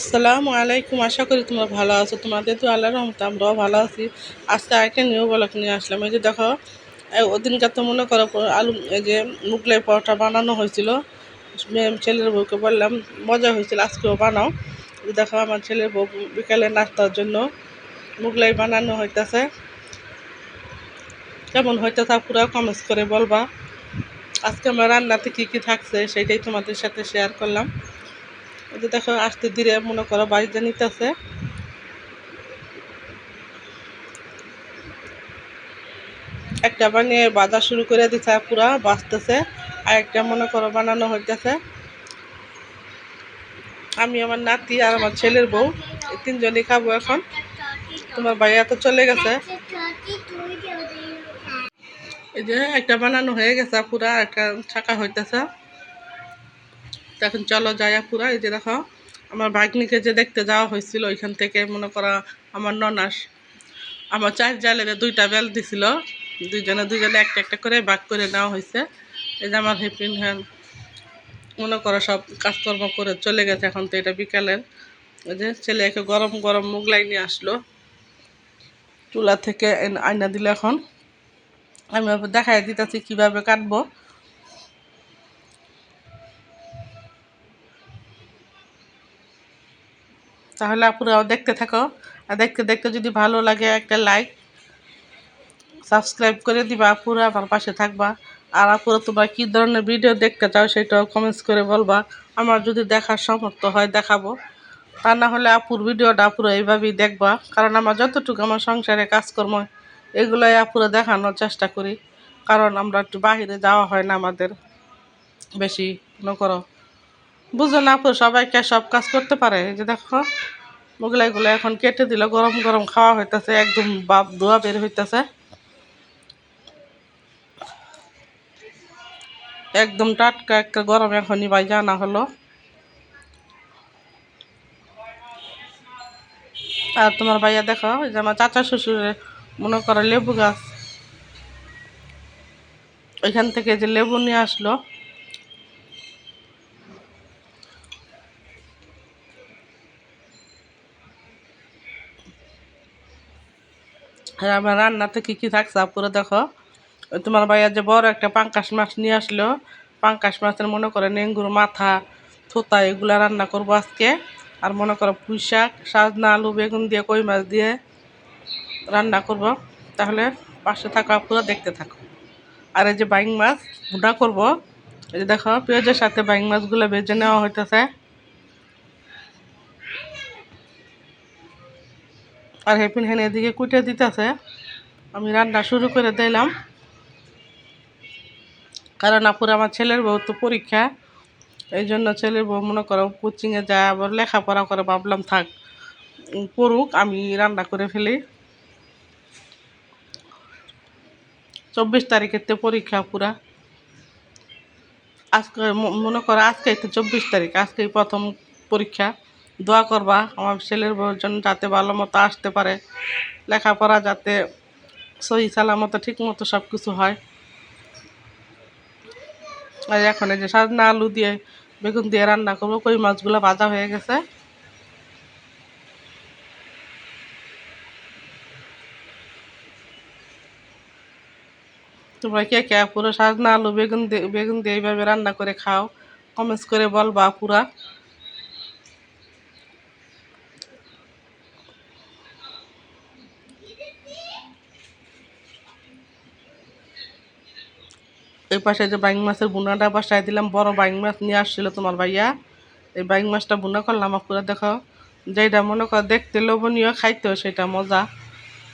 আসসালামু আলাইকুম, আশা করি তোমরা ভালো আছো। তোমাদের তো আল্লাহর রহমতে আমরাও ভালো আছি। আজকে আরেকটা নিউ ব্লগ নিয়ে আসলাম। এই যে দেখো ওদিনকার তো মনে করো আলু, এই যে মুগলাই পরোটা বানানো হয়েছিল। ছেলের বউকে বললাম, মজা হয়েছিল, আজকেও বানাও। দেখো, আমার ছেলের বউ বিকালে নাস্তার জন্য মুগলাই বানানো হইতেছে। কেমন হইতেছে পুরো কমেন্টস করে বলবা। আজকে আমার রান্নাতে কী কী থাকছে, সেটাই তোমাদের সাথে শেয়ার করলাম। যে দেখো আসতে ধীরে মনে করো বাড়িতে নিতেছে। একটা বানিয়ে বাজার শুরু করে দিচ্ছে পুরা বাঁচতেছে। আর একটা মনে করো বানানো হইতেছে। আমি আমার নাতি আর আমার ছেলের বউ তিনজনই খাব এখন। তোমার ভাইয়া তো চলে গেছে। এই যে একটা বানানো হয়ে গেছে পুরা, একটা ছাকা হইতেছে। তো এখন চলো যাই পুরা এই যে দেখো, আমার ভাগ্নিকে যে দেখতে যাওয়া হয়েছিল ওইখান থেকে, মনে করা আমার ননাস, আমার চার জালের দুইটা বেল দিছিল, দুইজনে দুইজনে একটা একটা করে ভাগ করে নেওয়া হয়েছে। এই যে আমার হেপিন হ্যান্ড মনে করো সব কাজকর্ম করে চলে গেছে এখন তো এটা বিকালের ওই যে ছেলে একে গরম গরম মুগলাই নিয়ে আসলো, চুলা থেকে আয়না দিল এখন। আমি দেখাই দিতেছি কীভাবে কাটবো। তাহলে আপুরাও দেখতে থাকো। আর দেখতে দেখতে যদি ভালো লাগে একটা লাইক সাবস্ক্রাইব করে দিবা আপুরা, আমার পাশে থাকবা। আর আপুরা তোমরা কী ধরনের ভিডিও দেখতে চাও সেটাও কমেন্টস করে বলবা। আমার যদি দেখার সামর্থ্য হয় দেখাবো। তা না হলে আপুর ভিডিওটা আপুরা এইভাবেই দেখবা। কারণ আমার যতটুকু আমার সংসারে কাজকর্ম, এগুলোই আপুরা দেখানোর চেষ্টা করি। কারণ আমরা একটু বাহিরে যাওয়া হয় না আমাদের। বেশি, মনে করো। বুঝো না আপু সবাইকে সব কাজ করতে পারে? এই যে দেখো, মোগলাইগুলো এখন কেটে দিল, গরম গরম খাওয়া হইতেছে, একদম বাপ ধোয়া বের হইতেছে। একদম টাটকা একটা গরম এখনই বাই জানা হলো। আর তোমার ভাইয়া দেখো যে আমার চাচা শ্বশুরের, মনে করো লেবু গাছ। ওইখান থেকে যে লেবু নিয়ে আসলো আর আমার রান্নাতে কী কী থাকছে পুরো দেখো। তোমার ভাইয়া যে বড় একটা পাঙ্কাশ মাছ নিয়ে আসলো। পাঙ্কাশ মাছের মনে করে নেঙ্গুর মাথা, থোতা এগুলা রান্না করব আজকে। আর মনে করো পুঁই শাক, সাজনা, আলু, বেগুন দিয়ে, কই মাছ দিয়ে রান্না করব। তাহলে পাশে থাকা পুরো দেখতে থাকো। আর এই যে বাইং মাছ ভুনা করব। এই যে দেখো, পেঁয়াজের সাথে বাইং মাছগুলো ভেজে নেওয়া হইতেছে। আর হেপিন হেন এদিকে কুটে দিতেছে। আমি রান্না শুরু করে দিলাম। কারণ আপুর আমার ছেলের বউ তো পরীক্ষা। এই জন্য ছেলের বউ মনে করো কোচিংয়ে যায়, আবার লেখাপড়া করে, ভাবলাম থাক, পড়ুক, আমি রান্না করে ফেলি। চব্বিশ তারিখের তো পরীক্ষা পুরা আজকে মনে করো আজকেই তো চব্বিশ তারিখ, আজকেই প্রথম পরীক্ষা। দোয়া করবা আমার ছেলের জন্য যাতে ভালো মতো আসতে পারে, লেখাপড়া যাতে সহি সালামতো ঠিক মতো সব কিছু হয়। আর এখন এই যে সাজনা আলু দিয়ে বেগুন দিয়ে রান্না করব, কই মাছগুলো ভাজা হয়ে গেছে। তোমরা কে কে পুরো সাজনা আলু, বেগুন দিয়ে বেগুন দিয়ে এইভাবে রান্না করে খাও কমেন্টস করে বলবা পুরা। এই পাশে যে বাইং মাছের বুনাটা বাসায় দিলাম, বড় বাইং মাছ নিয়ে আসছিল তোমার ভাইয়া। এই বাইং মাছটা বুনা করলাম পুরো দেখো যেটা মনে কর দেখতে লোভনীয়, খাইতেও সেটা মজা।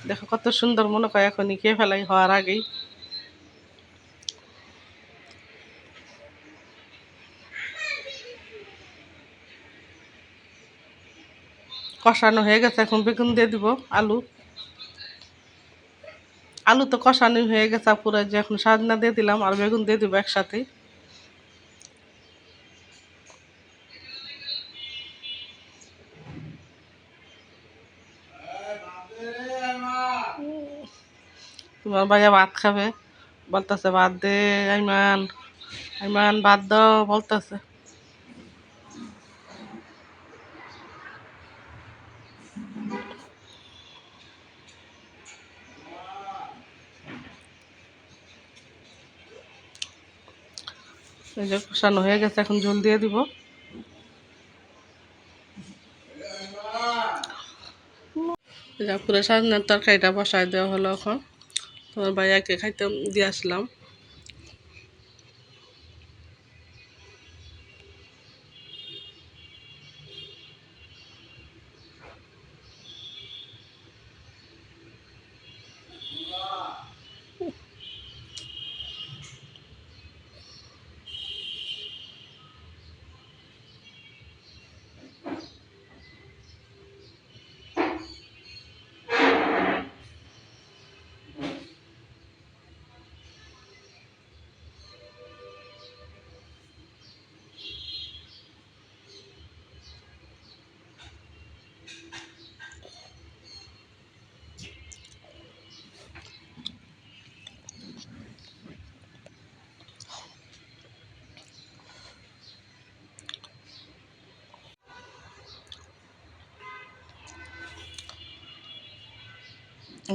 দেখো কত সুন্দর মনে কর এখনই খেয়ে ফেলাই হওয়ার আগেই। কষানো হয়ে গেছে, এখন বেগুন দিয়ে দিব, আলু। আলু তো কষানি হয়ে গেছে পুরো যে এখন সাজনা দিয়ে দিলাম আর বেগুন দিয়ে দিব একসাথে। তোমার ভাইয়া ভাত খাবে, বলতেছে, ভাত দে, আইমান আইমান, ভাত দাও, বলতেছে। এই যে কষানো হয়ে গেছে, এখন জল দিয়ে দিব। পুরো সাজনার তরকারিটা বসায় দেওয়া হলো এখন। তোমার ভাইয়াকে খাইতে দিয়ে আসলাম।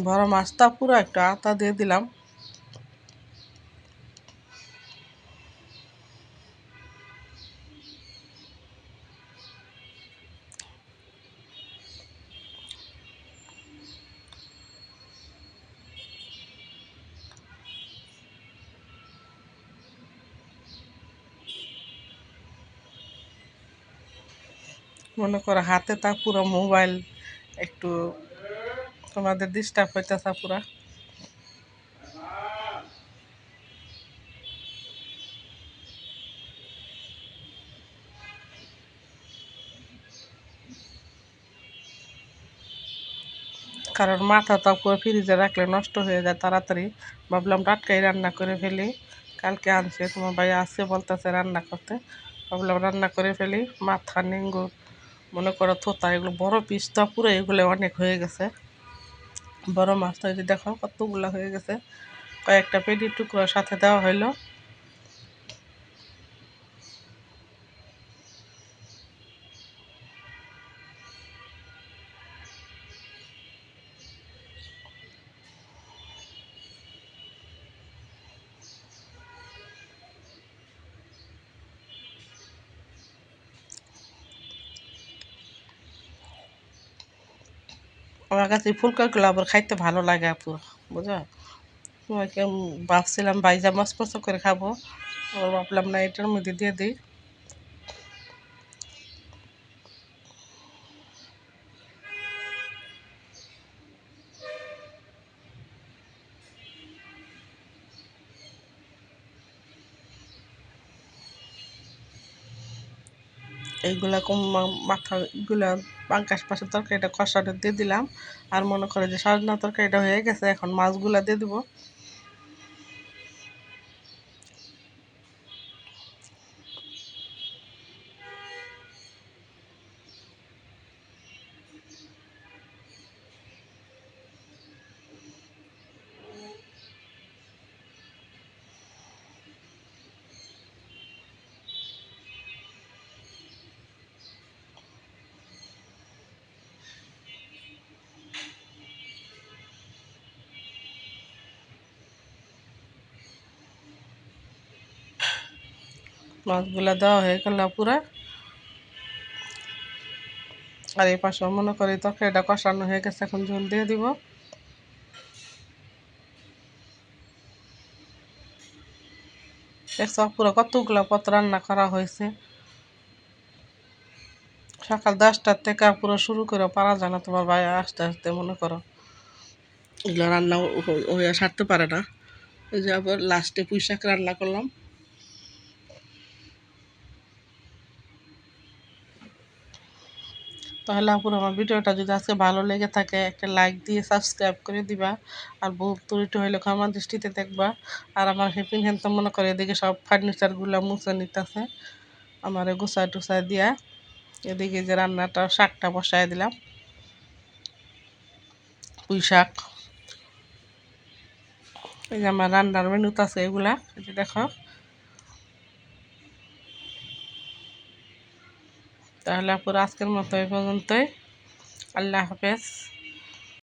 বড় মাছটা পুরো একটা আতা দিয়ে দিলাম। মনে করো হাতে তা পুরো মোবাইল একটু তোমাদের ডিস্টার্ব হইতেছে পুরা কারণ মাথাটা পুরো ফ্রিজে রাখলে নষ্ট হয়ে যায়, তাড়াতাড়ি। ভাবলাম টাটকাই রান্না করে ফেলি। কালকে আনছে, তোমার ভাই আসছে, বলতেছে রান্না করতে। ভাবলাম রান্না করে ফেলি। মাথা, নিঙ্গুর, মনে করো, থোতা, এগুলো বড় পিস তো পুরো এগুলো অনেক হয়ে গেছে। বড় মাছটা যদি দেখো কতগুলা হয়ে গেছে। কয়েকটা পেটির টুকরো সাথে দেওয়া হইল। আমার কাছে ফুলকাগুলো আবার খাইতে ভালো লাগে, আপু বুঝো তোমাকে ভাবছিলাম বাইজা মাছ পছ করে খাব ভাবলাম না এটার মধ্যে দিয়ে দিই। এইগুলা কম মাথা এগুলা পাঙ্কাশ পাশের তরকারিটা কষাটা দিয়ে দিলাম। আর মনে করে যে সজনা তরকারিটা হয়ে গেছে, এখন মাছগুলা দিয়ে দিব। মাছগুলা দেওয়া হয়ে গেল পুরা। আর এই পাশে মনে করি তরকারিটা কষানো হয়ে গেছে, এখন ঝোল দিয়ে দিব। দেখছ পুরো কতগুলো পথ রান্না করা হয়েছে। সকাল দশটার থেকে পুরো শুরু করে পারা যায় না, তোমার ভাই আস্তে আস্তে মনে করো। এগুলো রান্না হয়ে সারতে পারে না। ওই যে আবার লাস্টে পুঁই শাক রান্না করলাম। তাহলে আপুর আমার ভিডিওটা যদি আজকে ভালো লেগে থাকে, একটা লাইক দিয়ে সাবস্ক্রাইব করে দিবা। আর বহু ত্রুটি হইলে ক্ষমা দৃষ্টিতে দেখবা। আর আমার হেপিন হ্যান তো মনে করে এদিকে সব ফার্নিচারগুলো মুছে নিতেছে। আমার গুছায় টুসায় দিয়া এদিকে যে রান্নাটা, শাকটা বসায় দিলাম। পুঁই শাক। এই যে আমার রান্নার মেনুতে আছে এগুলা। দেখো। তাহলে আপুর আজকের মতো এই পর্যন্তই। আল্লাহ হাফেজ।